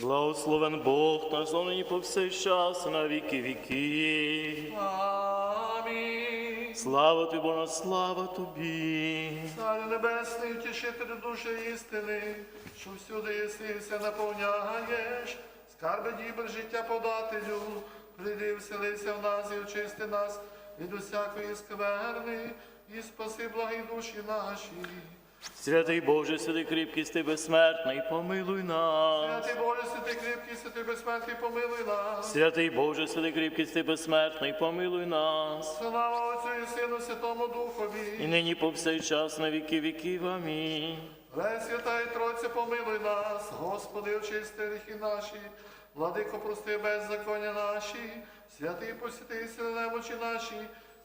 Благословен Бог, наш нині повсякчас, на віки віки. Амінь. Слава тобі, Боже, слава тобі. Царю небесний, утішителю душі істини, що всюди єси і все наповняєш, скарби дібр життя подателю, прийди, вселися в нас і очисти нас від усякої скверни, і спаси благі душі наші. Святий Боже, святий кріпкий, ти безсмертний, помилуй нас. Святий Боже, святий кріпкий, святий безсмертний, помилуй нас. Святий Боже, святий кріпкий, ти безсмертний, помилуй нас. Слава Отцю і Сину, Святому Духові. І нині повсякчас, на віки віків. Амінь. Пресвята і Тройця, помилуй нас, Господи, очисти гріхи наші, владико, прости беззаконня наші, святий посвятий сили немочі наші,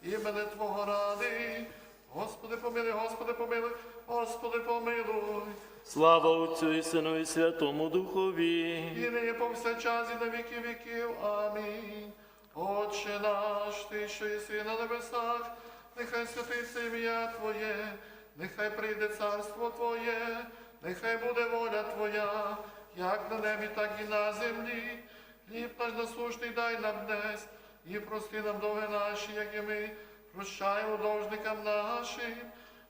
імене Твого ради. Господи, помилуй, Господи, помилуй, Господи, помилуй. Слава Отцю і Сину і Святому Духові. І нині повсякчас і на віки віків. Амінь. Отче наш, Ти, що єси на небесах, нехай святиться ім'я Твоє, нехай прийде царство Твоє, нехай буде воля Твоя, як на небі, так і на землі. Хліб наш насущний дай нам днес, і прости нам довги наші, як і ми прощаємо должникам нашим,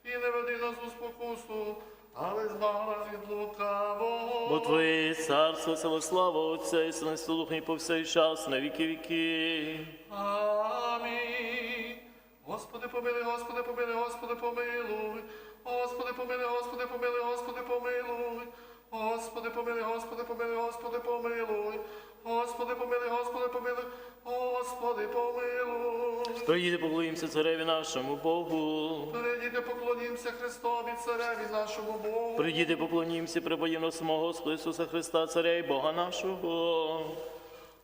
і не веди нас у спокусу, але збав нас від лукавого. Бо Твоє царство, сила, слава Отця і Сина і Святого Духа, і повсякчас, на віки віки. Амінь. Господи, помилуй, Господи, помилуй, Господи, помилуй. Господи, помилуй, Господи, помилуй, Господи, помилуй. Господи, помилуй, Господи, помилуй, Господи, помилуй. Господи, помилуй, Господи, помилуй, Господи, помилуй. Приїде, поклоїмося цареві нашому Богу. Прийдіте, поклонімося Христові, Цареві нашому Богу. Прийдіте, поклонімося, прибоїмо самого Господа Ісуса Христа, Царя і Бога нашого.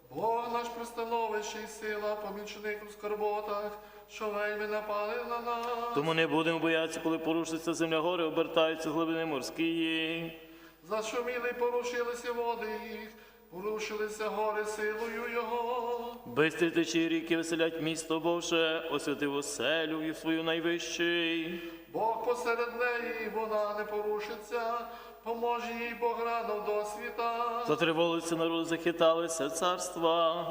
Бог наш пристановище і сила, помічник у скорботах, що вельми напали на нас. Тому не будемо боятися, коли порушиться земля гори, обертаються глибини морської. Зашуміли й порушилися води їх, порушилися гори силою Його. Бистрі течі ріки веселять місто Боже, освятив оселю і свою найвищий. Бог посеред неї, вона не порушиться, поможе їй Бог рано до світа. Затриволиться народ, захиталися царства.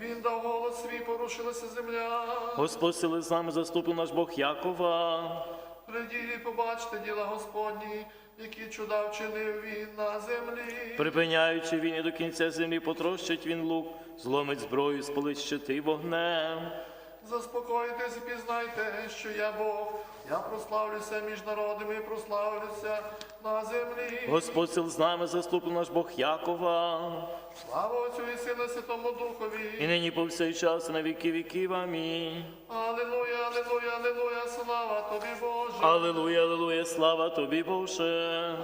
Він дав голос свій, порушилася земля. Господь сили з нами заступив наш Бог Якова. Приділі, побачте діла Господні, які чуда вчинив він на землі. Припиняючи він і до кінця землі, потрощить він лук, зломить зброю, спалить щити вогнем. Заспокойтесь і пізнайте, що я Бог. Я прославлюся між народами, прославлюся на землі. Господь сил з нами заступив наш Бог Якова. Слава Отцю і Сину, Святому Духові. І нині по всей час на віки віків. Амінь. Аллилуйя, аллилуйя, аллилуйя, слава тобі, Боже. Аллилуйя, аллилуйя, слава тобі, Боже.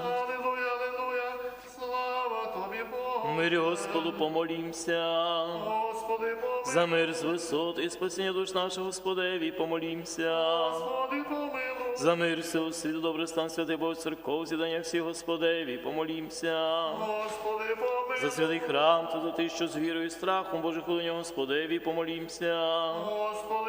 Аллилуйя, аллилуйя, слава тобі, Боже. Мирі Господу помолімся. Господи, помилуй. За мир з висот і спасіння душ нашого Господеві помолімся. Господи, помилуй. За мир всього світу, добрий стан святий Бог церков, зідання всіх Господеві, помолімся. Господи, помилуй. За святий храм, та за ти, що з вірою і страхом Божих у нього Господеві, помолімся. Господи,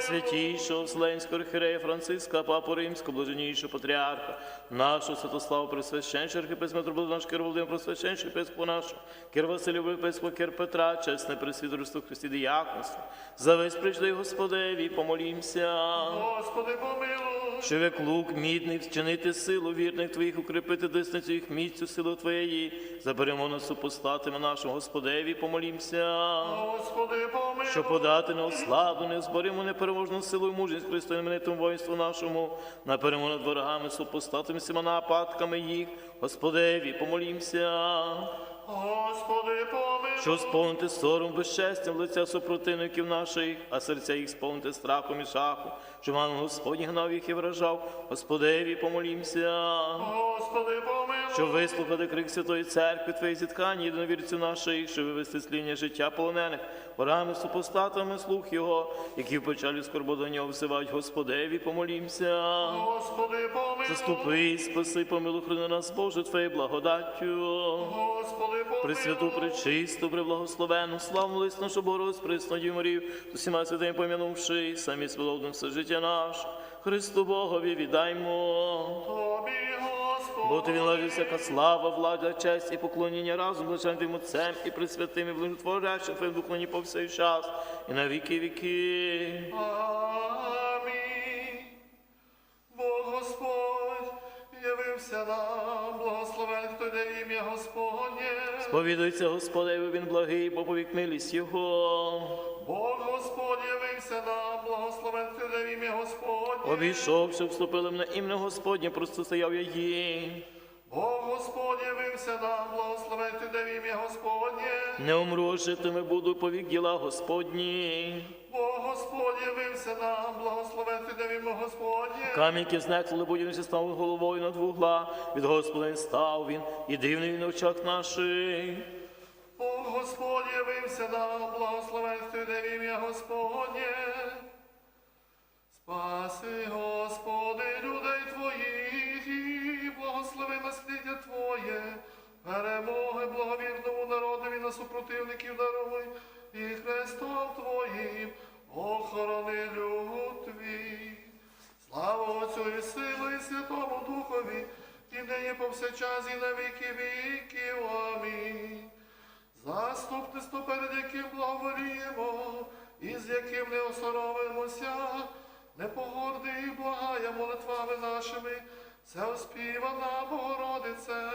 За помилуй. святійшого Вселенського архірея Франциска, Папу Римського, блаженнішого патріарха, нашого Святослава Пресвященшого архіпесметрополита наш Кир Володимир Пресвященшого, епископа нашого, Кир Василів, епископа Кир Петра, чесне пресвітерство Христі діяконство. За весь прийшли Господеві, помолімся. Господи, помилуй. Щоб як лук мідний вчинити силу вірних твоїх, укріпити десницю їх міцю силу твоєї, заберемо нас супостатиме нашого Господеві, помолімся. Господи, помилуй. Щоб подати на ославу, не зборимо непереможну силу і мужність Христу іменитому воїнству нашому, на перемогу над ворогами, супостатами всіма нападками їх, Господеві, помолімся. Господи, помилуй. Що сповнити сором безчестям лиця супротивників наших, а серця їх сповнити страхом і жахом, що ман Господь гнав їх і вражав, Господеві, помолімся. Господи, помилуй. Щоб вислухати крик Святої Церкви, Твої зіткання, єдиновірців наших, щоб вивести сління життя полонених, ворами, супостатами слух Його, які в печалі скорбо до нього взивають, Господеві, помолімся. Господи, помилуй. Заступи, спаси, помилуй, храни нас, Боже, Твоєю благодаттю. Господи, помилуй. Пресвяту, пречисту, преблагословену, славну лист нашу Богородицю, пресну Діву Марію, з усіма святими помянувши, самі свободним все життя наше, Христу Богові віддаймо. Тобі, Господи. Бо ти він лежить всяка слава, влада, честь і поклоніння разом блаженним Твоїм Отцем і присвятим і благотворячим Твоїм Духом ні по всей час і на віки віки. Амінь. Бог Господь явився нам, благословен хто Сповідується Господеві, він благий, бо повік милість Його. Бог Господь явився нам, благословен в ім'я Господнє. Обійшовши, вступили на ім'я Господнє, просто стояв я їм. Бог Господь явився нам, благословен йде ім'я Господнє. Не умру, житиме буду повік діла Господні. Бог Господь явився нам, благословен хто йде в. Камінь, який знесли, будівниці став головою над вугла. Від Господа став він, і дивний він на очах наших. Бог Господь явився нам, благословен хто йде ім'я Господнє. Спаси, Господи, людей Твоїх, і благослови насліддя Твоє, перемоги благовірному народові на супротивників даруй, і Христом Твоїм охорони люд Твій. Слава Отцю і Силу, і Святому Духові, і нині повсякчас, і на віки віків. Амінь. Заступництво, перед яким благоволіємо, і з яким не осоромимося, не погорди і благає молитвами нашими, це оспівана Богородице,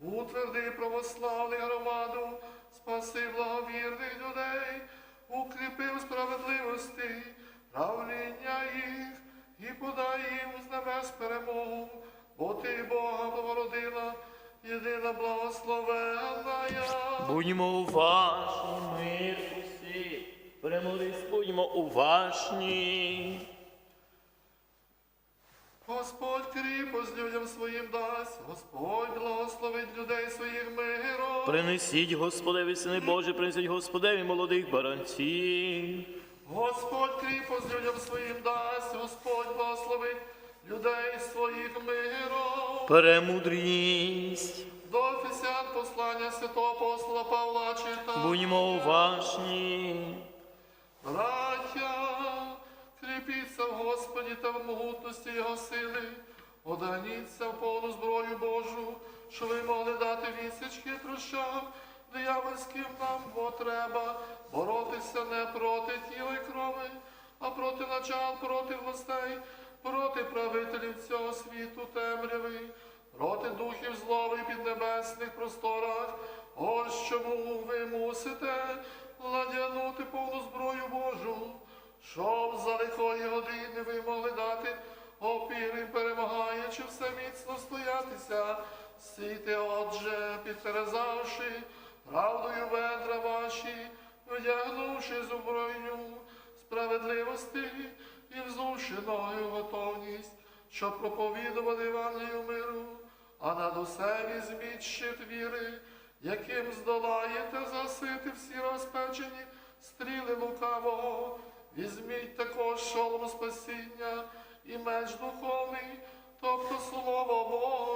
утверди православну громаду, спаси благовірних людей, укріпи в справедливості, правління їх і подай їм з небес перемогу, бо ти Бога благородила, єдина благословенна. Будьмо уважні, мир усі. Перемолись, будьмо уважні. Господь кріпость людям своїм дасть, Господь благословить людей своїх миром. Принесіть Господеві, сини Божі, принесіть Господеві молодих баранців. Господь кріпость людям своїм дасть, Господь благословить людей своїх миром. Премудрість. До Ефесян послання святого апостола Павла читає. Будьмо уважні. Браття, кріпіться в Господі та в могутності Його сили, одягніться в повну зброю Божу, що ви могли дати відсічки трощам, диявольським нам, бо треба боротися не проти тіла і крови, а проти начал, проти властей, проти правителів цього світу темряви, проти духів злови піднебесних просторах. Ось чому ви мусите ладянути повну отже, підтерезавши правдою ведра ваші, вдягнувши зброю справедливості і взувши ногою готовність, щоб проповідувати Евангелію миру, а над усе візьміть щит віри, яким здолаєте засити всі розпечені стріли лукавого. Візьміть також шолом спасіння і меч духовний, тобто слово Боже.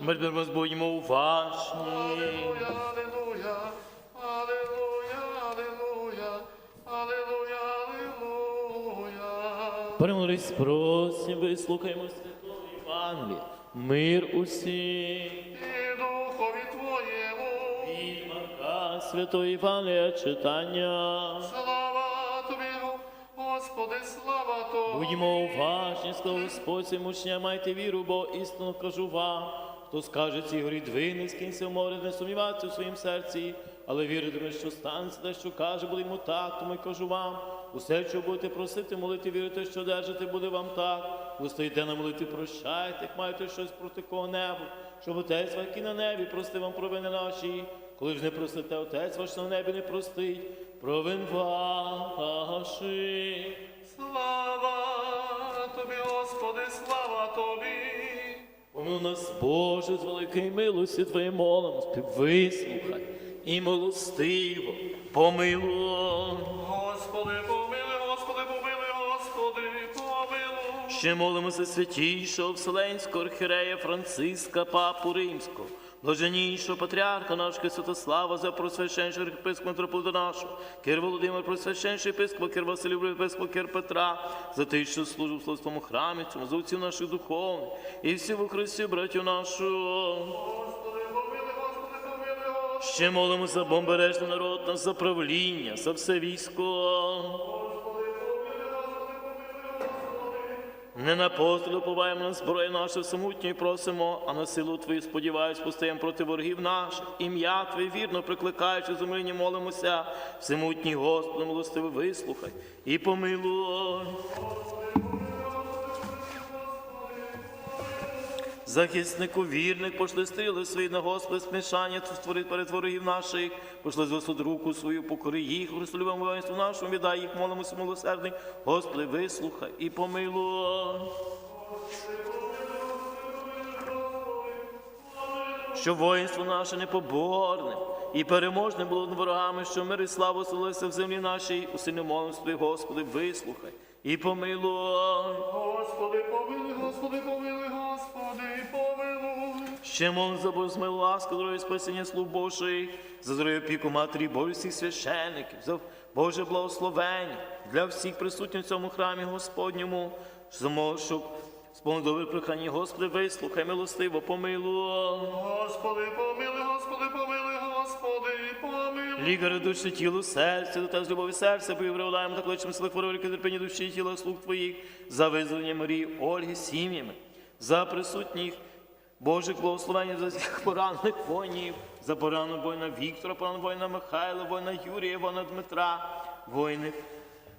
Ми вас будьмо уважні. Аллилуйя, аллилуйя, аллилуйя, аллилуйя, аллилуйя. Премудрість просим, вислухаймо святого Євангелія. Мир усім. І духові Твоєму. Від Марка Святого Євангелія читання. Слава тобі, Господи, слава тобі. Будьмо уважні, сказав Господь цим учням, майте віру, бо істинно кажу вам. Хто скаже цій горі двини, скинься в море, не сумніватися у своїм серці, але віритиме, що станеться, те, що каже, буде йому так, тому й кажу вам. Усе, що будете просити, молити, вірити, що держите, буде вам так. Ви на молитві, прощайте, як маєте щось проти кого-небудь, щоб отець ваш, який на небі, простив вам провини наші. Коли ж не простите, отець ваш на небі не простить, провин ваших. Слава тобі, Господи, слава тобі. Помил нас, Боже, з великої милості Твоє молимо, вислухай і милостиво помилуй. Господи, помилуй, Господи, помилуй, Господи, помилуй. Ще молимося святійшого Вселенського архірея Франциска, Папу Римського, Блаженнішого патріарха нашого Святослава, за просвященшого єпископа митрополита нашого, Кир Володимир, просвященший єпископа, Кир Василів, єпископа, Кир Петра, за те, що служив в Словському храмі, цьому, за отців наших духовних, і всі в Христі, братів нашого. Ще молимо за бомбережний народ, за правління, за все військо. Не на постріл уповаємо на зброю нашу самотню і просимо, а на силу Твою сподіваюсь, постаємо проти ворогів наших. Ім'я Твоє вірно прикликаючи зумилені, молимося. Всемутній Господи, милостиво вислухай і помилуй. Захиснику вірник, пошли стріли свої на Господи, смішання створить перед ворогів наших, пошли з Господь руку свою, покори їх, Христолюбому воїнству нашому, віддай їх, молимося, милосердний. Господи, вислухай і помилуй. Що воїнство наше непоборне і переможне було над ворогами, що мир і слава оселилися в землі нашій, у сильному молитві, Господи, вислухай і помилуй. Господи, помили, Господи, помилуй. Ще мов за Божу змилу ласку, здоров'я спасіння слуг Божий, за здоров'я опіку Матері Божих всіх священиків, за Боже благословення для всіх присутніх в цьому храмі Господньому, щоб сповнив прохання, Господи, вислухай, милостиво, помилуй. Господи, помили, Господи, помили, Господи, помилуй. Лікари душі тілу, серця, до тебе з любові серця, повівривляємо та кличемо сили хворих, терпіння душі тіла слуг Твоїх, за визволення Марії, Ольги, сім'ями, за присутніх Божих благословень, за всіх поранених воїнів, за пораненого воїна Віктора, пораненого воїна Михайла, воїна Юрія, воїна Дмитра, воїнів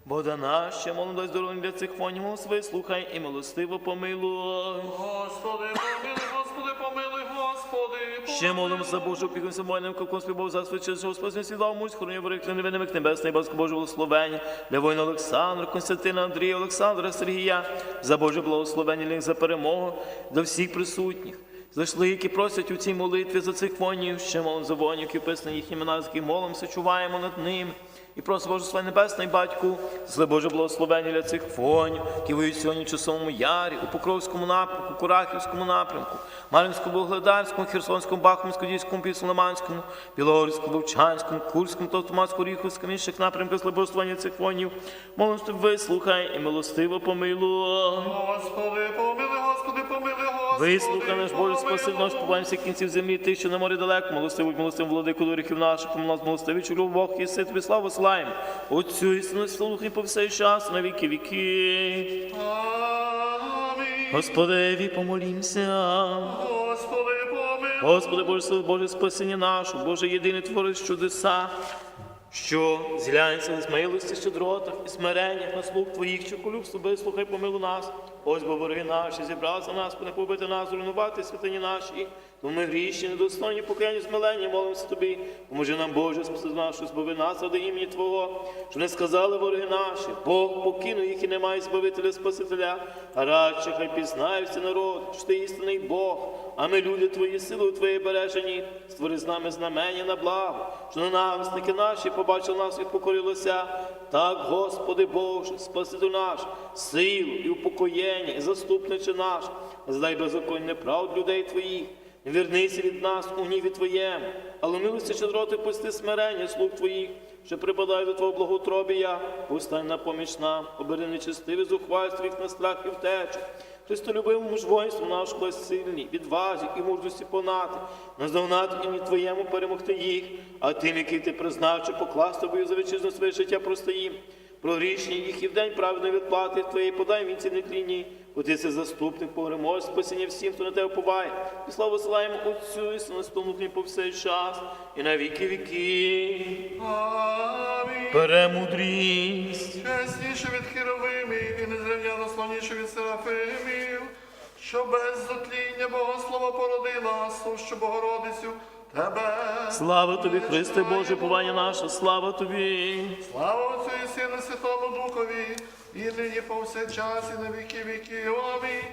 Богдана, ще молим здоров'я для цих воїнів, Господи, слухай і милостиво помилуй. Господи, помили, Господи, помили, Господи, Ще молимо за Божу опікунся воїнам, кокон співав за свій час, Господи, свідав мусь, хороні ворих, невинних небесний, батько Божого благословення, для воїна Олександра, Константина, Андрія, Олександра, Сергія, за Боже благословення, за перемогу, до всіх присутніх. Зайшли, які просять у цій молитві за цих воїнів, ще молимо за воїнів, які вписані їхні імена, з яких молимося, чуваємо над ними. І просимо Боже своє небесний батьку, зле Боже благословення для цих воїнів, які воюють сьогодні в часовому ярі, у Покровському напрямку, Курахівському напрямку, Мар'їнському, Вогледарському, Херсонському, Бахмутському, Дійському, Півсломанському, Білогорському, Вовчанському, Курському, Товтомацькому, Ріховському, інших напрямках зле благословення цих воїнів. Молимось, тобі, вислухай і милостиво помилуй. Господи, помили, Господи, Господи. Вислухай наш Боже, спаси наш, всіх кінців землі, тих, що на морі далеко, милостивий, милостивий владику доріхів наших, помилуй нас, милостивий, чоловік Бог, і си тобі славу славимо. Отцю і сину, і слухай по всей час, на віки віки. Господеві помолімся. Господи, помили. Господи, Боже, Боже, спасіння нашу, Боже, єдиний твориш чудеса, що зглянься з милості, щедротах і смиреннях на слух Твоїх, що колюбство, вислухай, помилу нас. Ось бо вороги наші, зібрався нас, не побити нас, зруйнувати святині наші. Тому ми грішні, недостойні, покаяння, змилення, молимося Тобі. Поможи нам, Боже, спаси нашу, збави нас ради імені Твого, що не сказали вороги наші, Бог покинув їх і немає збавителя Спасителя, а радше хай пізнає народ, що ти істинний Бог, а ми, люди Твої, силою Твоєї бережені, створи з нами знамення на благо, що ненависники наші побачили нас і покорилися. Так, Господи Боже, Спаситель наш, силу і упокоєння, і заступниче наш, здай беззаконня правд людей Твоїх. Вернися від нас у гніві Твоєму, але милості щедроти пусти смирення слуг Твоїх, що припадає до Твого благотробія, постань на поміч нам, обери нечестиві зухвальство їх на страх і втечу. Христолюбивому ж воїнству наш клас сильні, відвазі і мужності понати, наздогнати ім'я Твоєму перемогти їх, а тим, який ти призначив, покласти бою за вітчизну своє життя просто їм. Про рішення їх і в день праведної відплати Твоєї подай вінці нетлінні, бо ти це заступник, погремож, спасіння всім, хто на тебе побає. І славу силаємо Отцю і Сину Спомнухні по всей час, і на віки віки. Амінь. Перемудрість. Чесніше від херовимів і незрівняно славніше від серафимів, що без затління Богослова породила, сущу Богородицю, Тебе. Слава тобі, Христе Боже, повання наше, слава тобі. Слава Отцю і Сину Святому Духові, і нині повсякчас, і на віки віків. Амінь.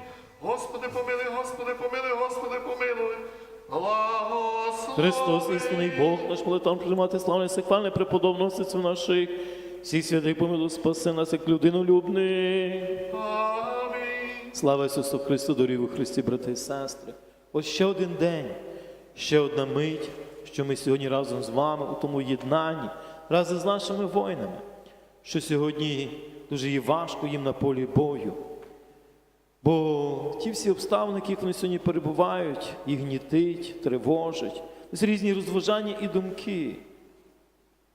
Господи, помилуй, Господи, помилуй, Господи, помилуй. Благослови. Христос, істинний Бог, наш молитвам приймати славне сихвальне преподобного сицю наших. Всіх святих помилуй, спаси нас, як людину любний. Амінь. Слава Ісусу Христу, дорогу Христі, брати і сестри. Ось ще один день. Ще одна мить, що ми сьогодні разом з вами у тому єднанні, разом з нашими воїнами, що сьогодні дуже є важко їм на полі бою. Бо ті всі обставини, яких вони сьогодні перебувають, їх гнітить, тривожить, Ось різні розважання і думки.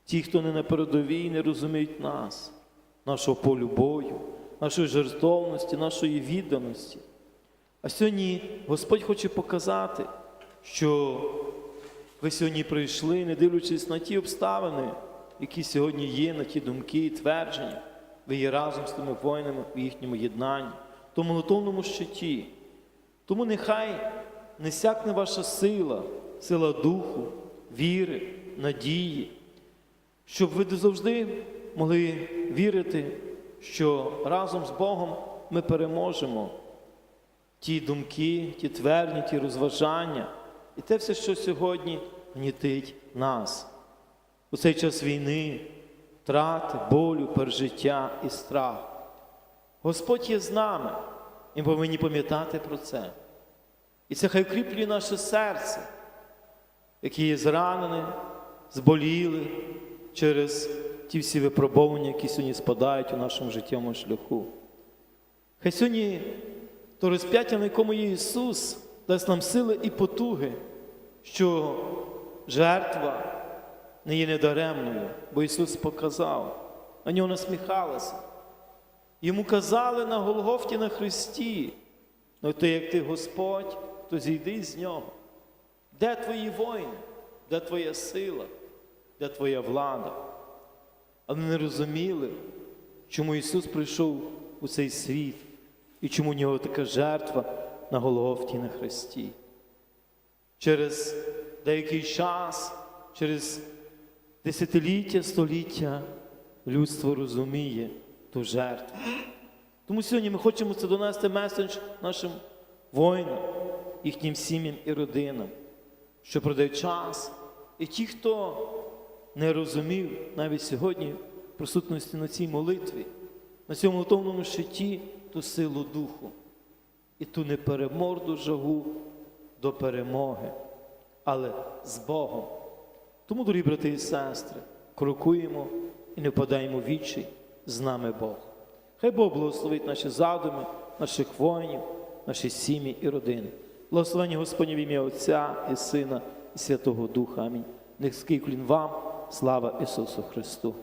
Ті, хто не на передовій, не розуміють нас, нашого полю бою, нашої жертовності, нашої відданості. А сьогодні Господь хоче показати, що ви сьогодні прийшли, не дивлячись на ті обставини, які сьогодні є, на ті думки і твердження. Ви є разом з тими воїнами в їхньому єднанні, в тому молотовному щиті. Тому нехай не сякне ваша сила, сила духу, віри, надії, щоб ви завжди могли вірити, що разом з Богом ми переможемо ті думки, ті твердні, ті розважання і те все, що сьогодні гнітить нас. У цей час війни, втрати, болю, пережиття і страх. Господь є з нами, і ми повинні пам'ятати про це. І це хай укріплює наше серце, яке є зранене, зболіли через ті всі випробування, які сьогодні спадають у нашому життєвому шляху. Хай сьогодні то розп'яття, на якому є Ісус, дасть нам сили і потуги, що жертва не є недаремною, бо Ісус показав, на нього насміхалися. Йому казали на Голгофті на Христі, ну ти як ти Господь, то зійди з нього. Де твої воїни? Де твоя сила? Де твоя влада? Але не розуміли, чому Ісус прийшов у цей світ і чому у нього така жертва на Голгофті на Христі. Через деякий час, через десятиліття, століття людство розуміє ту жертву. Тому сьогодні ми хочемо це донести меседж нашим воїнам, їхнім сім'ям і родинам, що пройде час, і ті, хто не розумів навіть сьогодні присутності на цій молитві, на цьому молитовному щиті ту силу духу і ту непереможну жагу до перемоги, але з Богом. Тому, дорогі брати і сестри, крокуємо і не впадаємо в вічі, з нами Бог. Хай Бог благословить наші задуми, наших воїнів, наші сім'ї і родини. Благословення Господнє в ім'я Отця і Сина і Святого Духа. Амінь. Низький клін вам, слава Ісусу Христу.